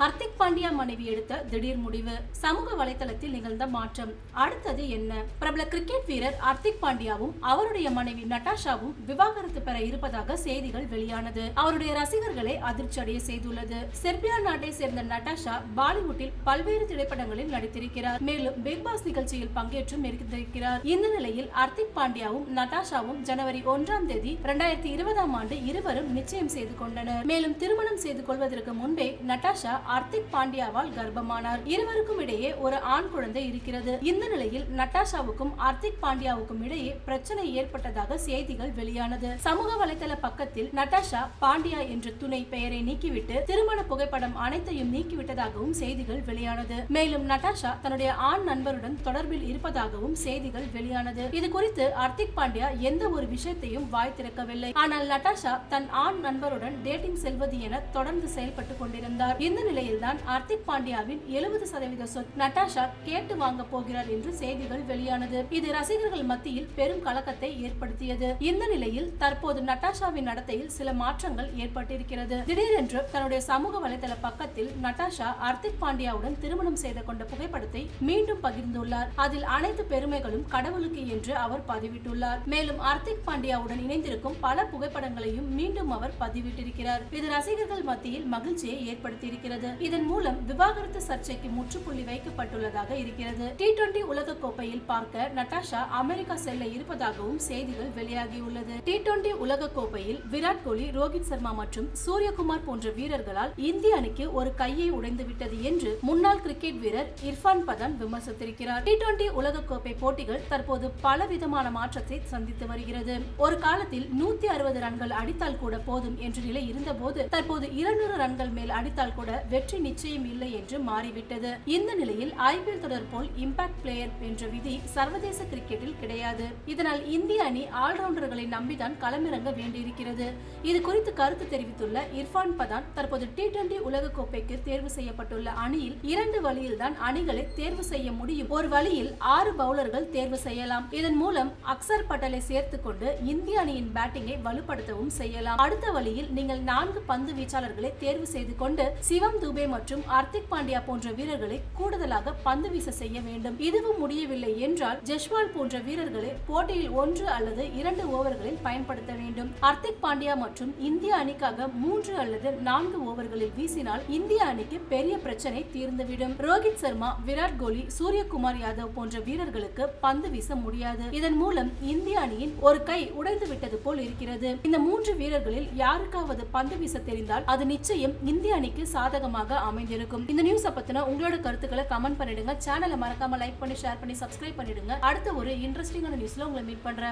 ஹர்திக் பாண்டியா மனைவி எடுத்த திடீர் முடிவு. சமூக வலைதளத்தில் நிகழ்ந்த மாற்றம். அடுத்தது என்ன? பிரபல கிரிக்கெட் வீரர் ஹர்திக் பாண்டியாவும் அவருடைய மனைவி நட்டாஷாவும் விவாகரத்து பெற இருப்பதாக செய்திகள் வெளியானது. அவருடைய ரசிகர்களை அதிர்ச்சி அடைய செய்துள்ளது. செர்பியா நாட்டை சேர்ந்த நட்டாஷா பாலிவுட்டில் பல்வேறு திரைப்படங்களில் நடித்திருக்கிறார். மேலும் பிக் பாஸ் நிகழ்ச்சியில் பங்கேற்றும் இருக்கிறார் இந்த நிலையில் ஹர்திக் பாண்டியாவும் நட்டாஷாவும் ஜனவரி ஒன்றாம் தேதி இரண்டாயிரத்தி இருபதாம் ஆண்டு இருவரும் நிச்சயம் செய்து கொண்டனர். மேலும் திருமணம் செய்து கொள்வதற்கு முன்பே நட்டாஷா ஹர்திக் பாண்டியாவால் கர்ப்பமானார். இருவருக்கும் இடையே ஒரு ஆண் குழந்தை இருக்கிறது. இந்த நிலையில் நட்டாஷாவுக்கும் ஹர்திக் பாண்டியாவுக்கும் இடையே பிரச்சனை ஏற்பட்டதாக செய்திகள் வெளியானது. சமூக வலைதள பக்கத்தில் நட்டாஷா பாண்டியா என்ற துணை பெயரை நீக்கிவிட்டு திருமண புகைப்படம் அனைத்தையும் நீக்கிவிட்டதாகவும் செய்திகள் வெளியானது. மேலும் நட்டாஷா தன்னுடைய ஆண் நண்பருடன் தொடர்பில் இருப்பதாகவும் செய்திகள் வெளியானது. இது குறித்து ஹர்திக் பாண்டியா எந்த ஒரு விஷயத்தையும் வாய் திறக்கவில்லை. ஆனால் நட்டாஷா தன் ஆண் நண்பருடன் டேட்டிங் செல்வது என தொடர்ந்து செயல்பட்டு கொண்டிருந்தார். இந்த நிலையில்தான் ஹர்திக் பாண்டியாவின் எழுபது சதவீத சொத் நட்டாஷா கேட்டு வாங்க போகிறார் என்று செய்திகள் வெளியானது. இது ரசிகர்கள் மத்தியில் பெரும் கலக்கத்தை ஏற்படுத்தியது. இந்த நிலையில் தற்போது நட்டாஷாவின் நடத்தையில் சில மாற்றங்கள் ஏற்பட்டிருக்கிறது. திடீரென்று தன்னுடைய சமூக வலைதள பக்கத்தில் நட்டாஷா ஹர்திக் பாண்டியாவுடன் திருமணம் செய்து கொண்ட புகைப்படத்தை மீண்டும் பகிர்ந்துள்ளார். அதில் அனைத்து பெருமைகளும் கடவுளுக்கு என்று அவர் பதிவிட்டுள்ளார். மேலும் ஹர்திக் பாண்டியாவுடன் இணைந்திருக்கும் பல புகைப்படங்களையும் மீண்டும் அவர் பதிவிட்டிருக்கிறார். இது ரசிகர்கள் மத்தியில் மகிழ்ச்சியை ஏற்படுத்தியிருக்கிறது. இதன் மூலம் விவாகரத்து சர்ச்சைக்கு முற்றுப்புள்ளி வைக்கப்பட்டுள்ளதாக இருக்கிறது. டி டுவெண்டி உலக கோப்பையில் பார்க்க நட்டாஷா அமெரிக்கா செல்ல இருப்பதாகவும் செய்திகள் வெளியாகியுள்ளது. டி டுவெண்டி உலக கோப்பையில் விராட் கோலி ரோஹித் சர்மா மற்றும் சூரியகுமார் போன்ற வீரர்களால் இந்திய அணிக்கு ஒரு கையை உடைந்து விட்டது என்று முன்னாள் கிரிக்கெட் வீரர் இர்ஃபான் பதான் விமர்சித்திருக்கிறார். டி டுவெண்டி உலக கோப்பை போட்டிகள் தற்போது பல விதமான மாற்றத்தை சந்தித்து வருகிறது. ஒரு காலத்தில் நூத்தி அறுபது ரன்கள் அடித்தால் கூட போதும் என்ற நிலை இருந்தபோது தற்போது இருநூறு ரன்கள் மேல் அடித்தால் கூட வெற்றி நிச்சயம் இல்லை என்று மாறிவிட்டது. இந்த நிலையில் ஐபிஎல் தொடர் போல் இம்பாக்ட் பிளேயர் என்ற விதி சர்வதேச கிரிக்கெட்டில் கிடையாது. இதனால் இந்திய அணி ஆல்ரவுண்டர்களை நம்பிதான் களமிறங்க வேண்டியிருக்கிறது. இது குறித்து கருத்து தெரிவித்துள்ள இர்ஃபான் பதான் தற்போது டி டுவெண்டி உலக கோப்பைக்கு தேர்வு செய்யப்பட்டுள்ள அணியில் இரண்டு வழியில் தான் அணிகளை தேர்வு செய்ய முடியும். ஒரு வழியில் ஆறு பவுலர்கள் தேர்வு செய்யலாம். இதன் மூலம் அக்சர் பட்டலை சேர்த்துக் கொண்டு இந்திய அணியின் பேட்டிங்கை வலுப்படுத்தவும் செய்யலாம். அடுத்த வழியில் நீங்கள் நான்கு பந்து வீச்சாளர்களை தேர்வு செய்து கொண்டு சிவம் துபே மற்றும் ஹர்திக் பாண்டியா போன்ற வீரர்களை கூடுதலாக பந்து வீச செய்ய வேண்டும். இதுவும் முடியவில்லை என்றால் ஜெஸ்வால் போன்ற வீரர்களை போட்டியில் ஒன்று அல்லது இரண்டு ஓவர்களில் பயன்படுத்த வேண்டும். ஹர்திக் பாண்டியா மற்றும் இந்திய அணிக்காக மூன்று அல்லது நான்கு ஓவர்களில் வீசினால் இந்திய அணிக்கு பெரிய பிரச்சனை தீர்ந்துவிடும். ரோஹித் சர்மா விராட் கோலி சூரியகுமார் யாதவ் போன்ற வீரர்களுக்கு பந்து வீச முடியாது. இதன் மூலம் இந்திய அணியின் ஒரு கை உடைந்து விட்டது போல் இருக்கிறது. இந்த மூன்று வீரர்களில் யாருக்காவது பந்து வீச தெரிந்தால் அது நிச்சயம் இந்திய அணிக்கு சாதகமாக அமைந்திருக்கும். இந்த நியூஸை பத்தின உங்களோட கருத்துக்களை கமெண்ட் பண்ணிடுங்க. சேனலை மறக்காம லைக் பண்ணி ஷேர் பண்ணி சப்ஸ்கிரைப் பண்ணிடுங்க. அடுத்த ஒரு இன்ட்ரெஸ்டிங்கான நியூஸ்ல உங்களை மீட் பண்றேன்.